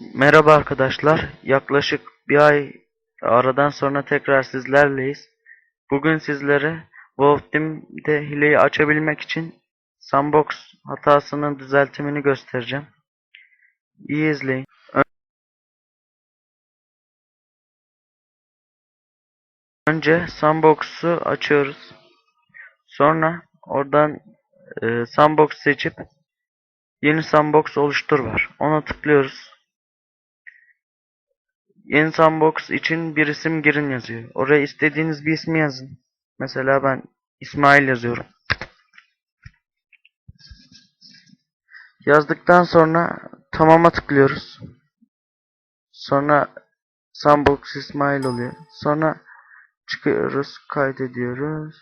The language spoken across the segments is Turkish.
Merhaba arkadaşlar. Yaklaşık bir ay aradan sonra tekrar sizlerleyiz. Bugün sizlere Wolf hileyi açabilmek için sandbox hatasının düzeltimini göstereceğim. İyi izleyin. Ön- Önce sandbox'u açıyoruz. Sonra oradan e, sandbox seçip yeni sandbox oluştur var. Ona tıklıyoruz. Yeni sandbox için bir isim girin yazıyor. Oraya istediğiniz bir ismi yazın. Mesela ben İsmail yazıyorum. Yazdıktan sonra tamama tıklıyoruz. Sonra sandbox İsmail oluyor. Sonra çıkıyoruz, kaydediyoruz.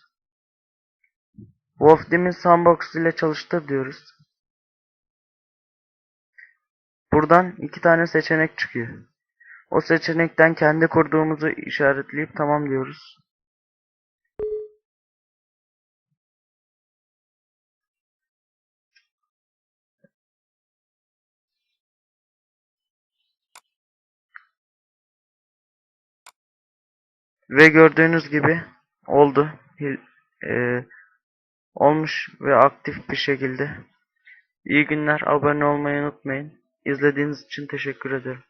Wolfdem'in sandbox ile çalıştır diyoruz. Buradan iki tane seçenek çıkıyor. O seçenekten kendi kurduğumuzu işaretleyip tamam diyoruz. Ve gördüğünüz gibi oldu. Hil- e, olmuş ve aktif bir şekilde. İyi günler. Abone olmayı unutmayın. İzlediğiniz için teşekkür ederim.